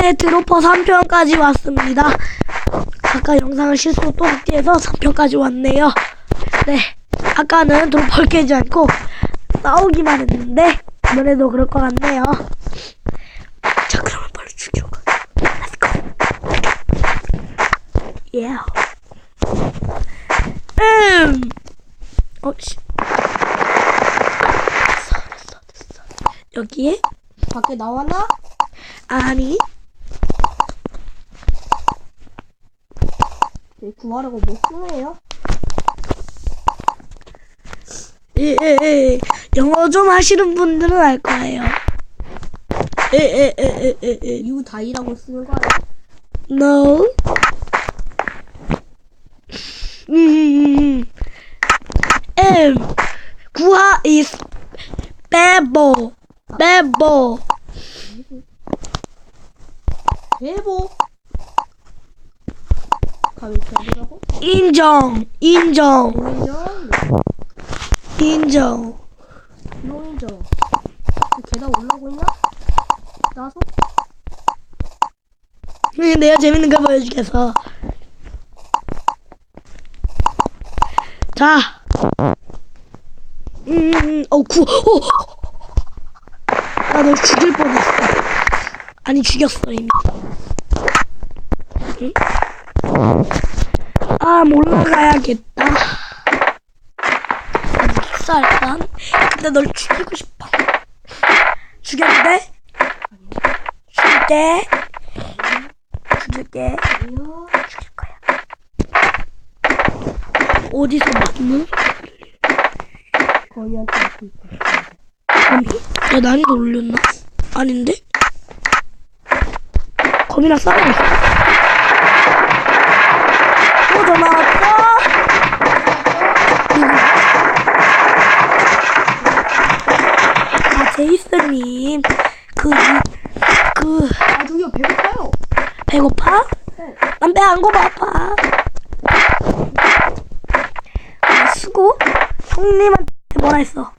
네, 드로퍼 3편까지 왔습니다. 아까 영상을 실수로 또 확대해서 3편까지 왔네요. 네, 아까는 드로퍼를 깨지 않고 싸우기만 했는데, 이번에도 그럴 것 같네요. 자, 그러면 빨리 죽여가. Let's go. Yeah. 음. 어, 씨. 됐어, 됐어, 됐어. 여기에? 밖에 나왔나? 아니. 구하려고 못 쓰네요. 예, 예, 예. 영어 좀 하시는 분들은 알 거예요. 예, 예, 예, 예, 예, 예. 유 다이라고 쓰는 거 아니야? No. 음, M. 구하 is 빼보. 빼보. 가위? 인정. 인정. 노인정. 인정. 노인정. 계단 올라오고 있냐? 나서? 음, 내가 재밌는 거 보여주겠어. 자. 음, 어, 구, 어! 나너 죽일 뻔했어. 아니, 죽였어, 이미. 응? 아, 몰라가야겠다. 아직 익사할까? 근데 널 죽이고 싶어. 죽여도 돼? 죽일게. 죽일게. 죽일 거야. 어디서 맞는? 있다. 아니, 야 난이도 올렸나? 아닌데? 거미랑 싸우고 있어. 어, 제이슨님. 그, 그, 아, 저기요, 배고파요. 배고파? 네. 난배안 고파. 아, 수고? 형님한테 뭐라 했어?